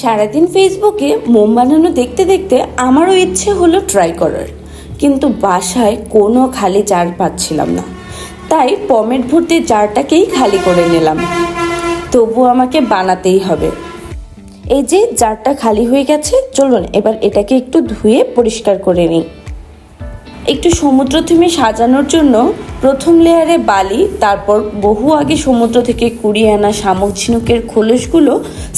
সারাদিন ফেসবুকে মোম বানানো দেখতে দেখতে আমারও ইচ্ছে হলো ট্রাই করার। কিন্তু বাসায় কোনো খালি জার পাচ্ছিলাম না। তাই পমেট ভর্তি জারটাকেই খালি করে নিলাম। তবু আমাকে বানাতেই হবে। এই যে জারটা খালি হয়ে গেছে, চলুন এবার এটাকে একটু ধুয়ে পরিষ্কার করে নিই। একটু সমুদ্র থিমে সাজানোর জন্য প্রথম লেয়ারে বালি, তারপর বহু আগে সমুদ্র থেকে কুড়িয়ে আনা শামুক ঝিনুকের খোলসগুলো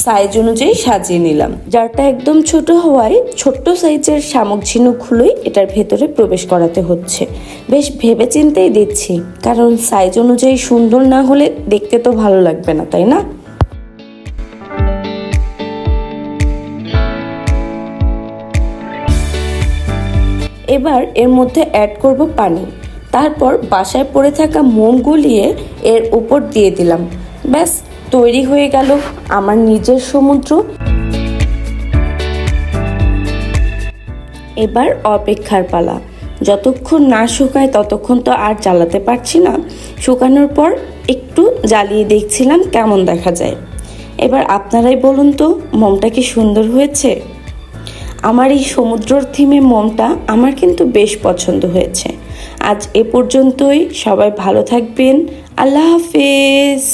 সাইজ অনুযায়ী সাজিয়ে নিলাম। যারটা একদম ছোট হওয়ায় ছোট্ট সাইজের শামুক ঝিনুকগুলোই এটার ভেতরে প্রবেশ করাতে হচ্ছে। বেশ ভেবে চিন্তেই দিচ্ছি কারণ সাইজ অনুযায়ী সুন্দর না হলে দেখতে তো ভালো লাগবে না, তাই না? এবার এর মধ্যে অ্যাড করব পানি। তারপর বাসায় পড়ে থাকা মোম গুলিয়ে এর উপর দিয়ে দিলাম। ব্যাস, তৈরি হয়ে গেল আমার নিজের সমুদ্র। এবার অপেক্ষার পালা। যতক্ষণ না শুকায় ততক্ষণ তো আর জ্বালাতে পারছি না। শুকানোর পর একটু জ্বালিয়ে দেখছিলাম কেমন দেখা যায়। এবার আপনারাই বলুন তো, মোমটা কি সুন্দর হয়েছে? আমার এই সমুদ্রর থিমে মোমটা আমার কিন্তু বেশ পছন্দ হয়েছে। আজ এ পর্যন্তই। সবাই ভালো থাকবেন। আল্লাহ হাফেজ।